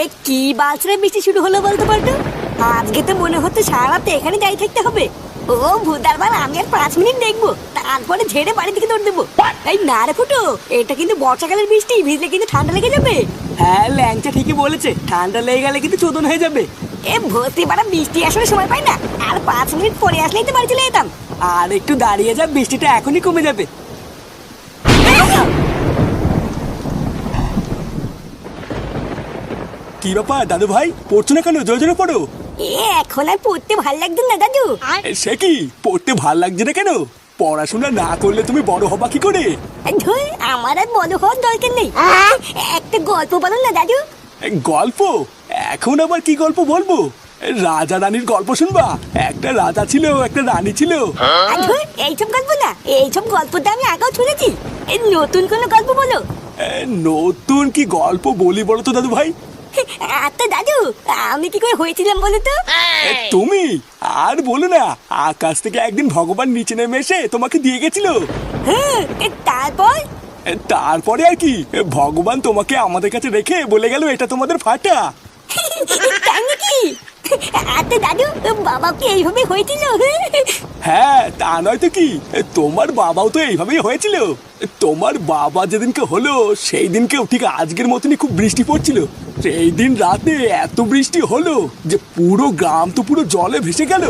এ কি বালছরে বৃষ্টি শুরু হলো বলতে পারতো আজকে তো মনে হচ্ছে সারা রাত এখানে যাই থাকতে হবে। ও ভূতার বার আমি আর পাঁচ মিনিট দেখব। তারপরে ঝেড়ে বাড়ি থেকে দৌড় দেবো। এই না রে ফুটো এটা কিন্তু বর্ষাকালের বৃষ্টি ভিজলে কিন্তু ঠান্ডা লেগে যাবে। হ্যাঁ ল্যাংচা ঠিকই বলেছে ঠান্ডা লেগে গেলে কিন্তু চোদন হয়ে যাবে। এ ভর্তি পাড়া বৃষ্টি আসলে সময় পাই না। আর পাঁচ মিনিট পরে আসলেই তো বাড়ি চলে যেতাম। আর একটু দাঁড়িয়ে যা বৃষ্টিটা এখনই কমে যাবে। কি ব্যাপার দাদু ভাই? পড়ছো না কেন? জোরে জোরে পড়ো। এ এখন আর পড়তে ভালো লাগছে না দাদু। সে কি? পড়তে ভালো লাগছে না কেন? পড়াশোনা না করলে তুমি বড় হবা কি করে? ধুর আমার আর বড় হওয়ার দরকার নেই। একটা গল্প বলো না দাদু। গল্প? এখন আবার কি গল্প বলব? রাজা রানীর গল্প শুনবা? একটা রাজা ছিল একটা রানী ছিল। আর ধুর এইসব গল্প না এইসব গল্পটা আমি আগেও শুনেছি। নতুন কোনো গল্প বলো। নতুন কি গল্প বলি বলো তো দাদু ভাই? আচ্ছা দাদু আমি কি করে হয়েছিলাম বলো তো? তুমি? আর বলো না আকাশ থেকে একদিন ভগবান নিচে নেমে এসে তোমাকে দিয়ে গেছিল। হ্যাঁ তারপর? তারপরে আর কি ভগবান তোমাকে আমাদের কাছে রেখে বলে গেল এটা তোমাদের ফাটা। আচ্ছা দাদু বাবা কি এইভাবে হয়েছিল? হ্যাঁ তা নয় তো কি তোমার বাবাও তো এইভাবেই হয়েছিল। তোমার বাবা যেদিনকে হলো সেই দিনকেও ঠিক আজকের মতনই খুব বৃষ্টি পড়ছিল। সেই দিন রাতে এত বৃষ্টি হলো যে পুরো গ্রাম তো পুরো জলে ভেসে গেল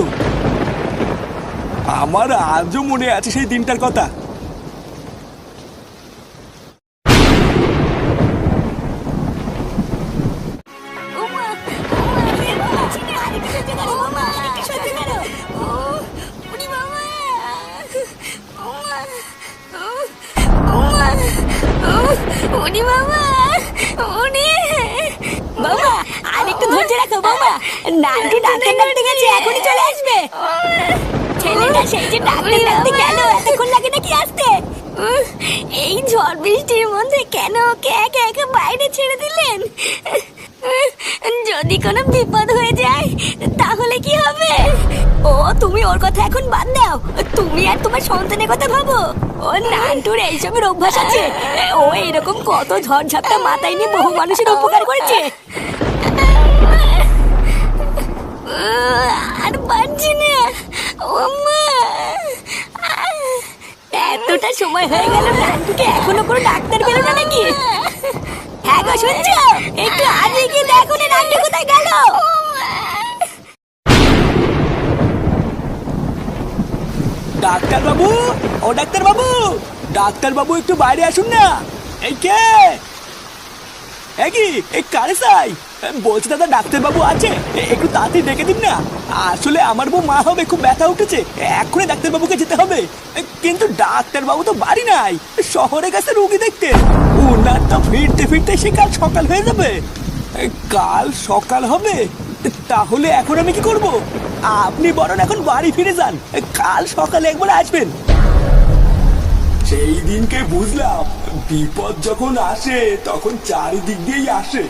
আমার আজও মনে আছে সেই দিনটার কথা ওমা, ওমা, পারছি না, আরেকটু সহ্য করো, ওমা, আরেকটু সহ্য করো। ও, ওরে বাবা, ওমা, বাবা, ওরে। একটু ধৈর্য রাখো, বাবা। নান্টু ডাক্তার ডাকতে গেছে, এখনই চলে আসবে। ছেলেটা সেই যে ডাক্তার ডাকতে গেল, এতক্ষণ লাগে নাকি আসতে? এই ঝড় বৃষ্টির মধ্যে কেন ওকে একা একা বাইরে ছেড়ে দিলেন যদি কোনো বিপদ হয়ে যায়, তাহলে কি হবে? ও, তুমি ওর কথা এখন বাদ দাও। তুমি আর তোমার সন্তানের কথা ভাবো। ও, নান্টুর এইসবের অভ্যাস আছে। ও, এরকম কত ঝড় ঝাপটা মাথায় নিয়ে বহু মানুষের উপকার করেছে। আর পারছি না। ও এতটা সময় হয়ে গেল, নান্টুকে এখনও কোনো ডাক্তার পেল না নাকি? শুনছো? একটু আগে দেখো না কোথায় গেল। ডাক্তার বাবু ও ডাক্তার বাবু ডাক্তার বাবু একটু বাইরে আসুন না। এই কে? একই এই কারে চাই বলছি দাদা ডাক্তার বাবু আছে একটু তাড়াতাড়ি ডেকে দিন না। আসলে আমার বউ মা হবে, খুব ব্যথা উঠেছে। এক্ষুনি ডাক্তার বাবুকে যেতে হবে। কিন্তু ডাক্তার বাবু তো বাড়ি নাই। শহরে গেছে রুগী দেখতে। উনার তো ফিরতে ফিরতে সে কাল সকাল হয়ে যাবে। কাল সকাল হবে। তাহলে এখন আমি কি করব? আপনি বরং এখন বাড়ি ফিরে যান। কাল সকালে একবার আসবেন। সেই দিনকে বুঝলাম। বিপদ যখন আসে, তখন চারিদিক দিয়েই আসে।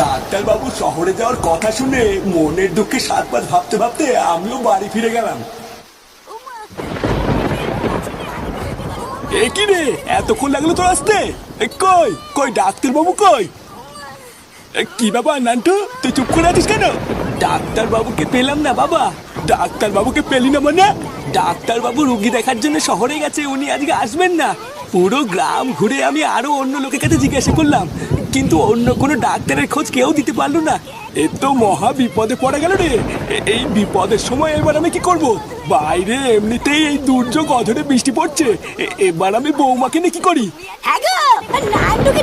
ডাক্তারবাবু শহরে যাওয়ার কথা শুনে মনের দুঃখে সাত পাঁচ ভাবতে ভাবতে আমিও বাড়ি ফিরে গেলাম। এ কি রে? এতক্ষণ লাগল তো আসতে? কই? কই ডাক্তার বাবু কই কি বাবা নান্টু? তুই চুপ করে আছিস কেন? ডাক্তার বাবুকে পেলাম না বাবা। ডাক্তার বাবুকে পেলি না মানে? ডাক্তার বাবু রুগী দেখার জন্য শহরে গেছে, উনি আজকে আসবেন না। পুরো গ্রাম ঘুরে আমি আরও অন্য লোকের কাছে জিজ্ঞাসা করলাম। কিন্তু অন্য কোনো ডাক্তারের খোঁজ কেউ দিতে পারল না। এ তো মহা বিপদে পড়ে গেল রে। এই বিপদের সময় এবার আমি কি করব? বাইরে এমনিতেই এই দুর্যোগ অধরে বৃষ্টি পড়ছে। এবার আমি বৌমাকে নিয়ে কি করি? হ্যাঁ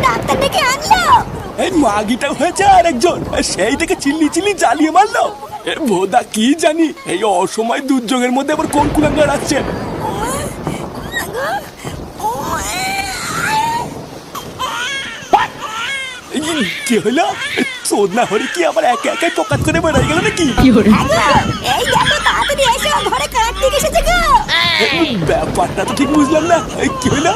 ডাক্তার ডেকে আনলো। এই মাগিটা হয়েছে আর একজন সেই থেকে চিল্লি চিল্লি জ্বালিয়ে মারলো। এ ভোদা কি জানি এই অসময় দুর্যোগের মধ্যে আবার কোন কুলাঙ্গার আসছে? কি হলো চোদনা হরে কি আবার একে একে পকাত করে বেড়াই গেল নাকি? এই দেখো তাড়াতাড়ি এসো ঘরে কার্তিক এসেছে গো। ব্যাপারটা তো ঠিক বুঝলাম না। কি হলো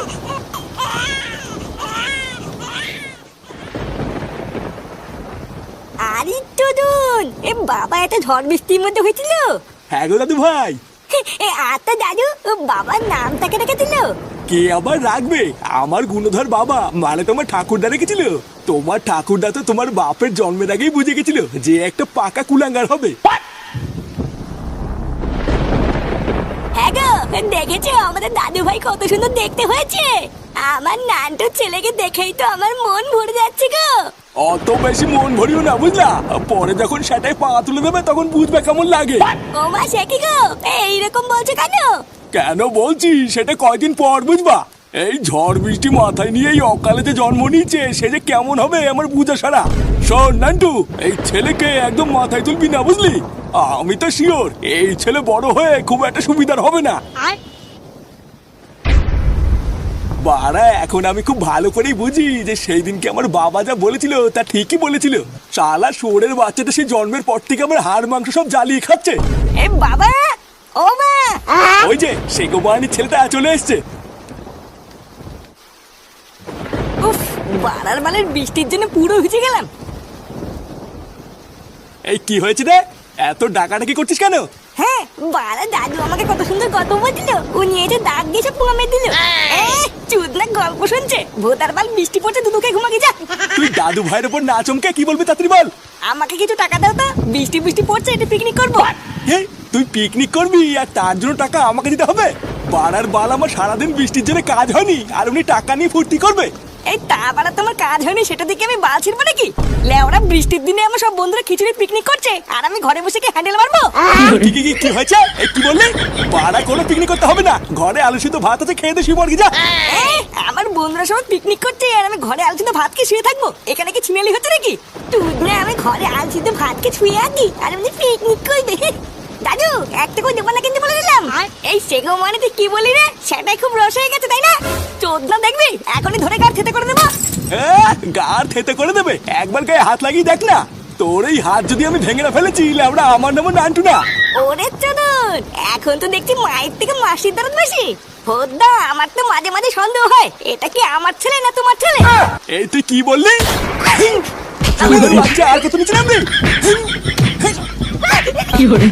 আরে টুডুন এ বাবা এত ঝড় বৃষ্টির মধ্যে হয়েছিল। হ্যাঁ গো দাদু ভাই এ আত্মা দাদু ও বাবার নামটাকে রেখেছিল কে আবার রাখবে? আমার গুণধর বাবা মানে তোমার ঠাকুরদা রেখেছিল। তোমার ঠাকুরদা তো তোমার বাপের জন্মের আগেই বুঝে গেছিল যে একটা পাকা কুলাঙ্গার হবে। হ্যাঁ দেখেছ? আমাদের দাদু ভাই কত সুন্দর দেখতে হয়েছে। আমার নানটুর ছেলেকে দেখেই তো আমার মন ভরে যাচ্ছে গো। অত বেশি মন ভরিও না বুঝলা? পরে যখন সেটাই পা তুলে দেবে তখন বুঝবে কেমন লাগে। ও মা সে কি গো? এইরকম বলছো কেন? কেন বলছি? সেটা কয়দিন পর বুঝবা? এই ঝড় বৃষ্টি মাথায় নিয়ে এই অকালে যে জন্ম নিয়েছে। সে যে কেমন হবে আমার বুঝা সারা। শোন নান্টু এই ছেলেকে একদম মাথায় তুলবি না বুঝলি? আমি তো শিওর এই ছেলে বড় হয়ে খুব একটা সুবিধার হবে না। বাড়া এখন আমি খুব ভালো করেই বুঝি যে সেই দিনকে আমার বাবা যা বলেছিল তা ঠিকই বলেছিল। শালা শুয়োরের বাচ্চাটা সেই জন্মের পর থেকে আমার হাড় মাংস সব জ্বালিয়ে খাচ্ছে। এ বাবা! ও মা ওই যে সে গোবানির ছেলেটা চলে এসছে। উফ বাড়ার মালের বৃষ্টির জন্য পুরো ভিজে গেলাম। এই কি হয়েছে রে? এত ডাকাডাকি করছিস কেন? হ্যাঁ বাড়া দাদু আমাকে কত সুন্দর গল্প বলছিল। উনি এসে দাগ দিয়ে সব মেরে দিল। এ, চুদনা গল্প শুনছে। ভোতার বাল বৃষ্টি পড়ছে দুদুকে ঘুমাকে যা। তুই দাদু ভাইয়ের উপর না চমকে কি বলবি তাড়াতাড়ি বল। আমাকে কিছু টাকা দাও তো। বৃষ্টি বৃষ্টি পড়ছে এটা পিকনিক করব। তুই পিকনিক করবি আর তার জন্য টাকা আমাকে দিতে হবে? পাড়ার বাল আমার সারাদিন বৃষ্টির জন্য কাজ হয়নি আর উনি টাকা নিয়ে ফুর্তি করবে। এই তা বাড়া তোমার কাজ হয়নি সেটা দেখে আমি বাল ছিড়বো নাকি? লেওরা বৃষ্টির দিনে আমার সব বন্ধুরা খিচুড়ি পিকনিক করছে আর আমি ঘরে বসে কি হ্যান্ডেল মারবো? কি কি কি- কি হয়েছে? এই কি বললি? পাড়া কোনো পিকনিক করতে হবে না ঘরে আলু সিদ্ধ ভাত আছে খেয়ে দে শুয়ে যা। আমার বন্ধুরা সব পিকনিক করছে আর আমি ঘরে আলসিতে ভাত খেয়ে শুয়ে থাকব। এখানে কি ছিনালি হচ্ছে নাকি? তুই আমি ঘরে আলসিতে ভাত খেয়ে শুয়ে আছি আর আমি পিকনিক করবে। দাদু একটা করে দেবো না কিন্তু বলে দিলাম। এই সেগো মানে তুই কি বলি রে? সেটাই খুব রস হয়ে গেছে তাই না? চোদ্দা দেখবি? এখনই ধরে কার খেতে করে দেবো। হ্যাঁ গার থেতে করে দেবে? একবার গায়ে হাত লাগিয়ে দেখ না। তোর এই হাত যদি আমি ভেঙে না ফেলেছি আমরা আমার নামও নান্টু না। ওরে চোদন এখন তো দেখছি মায়ের থেকে মাসির দরদ বেশি। হোদ্দা আমার তো মাঝে মাঝে সন্দেহ হয়। এটা কি আমার ছেলে না তোমার ছেলে? এই তুই কি বললি? আর কত নিচে নামবি? 有人。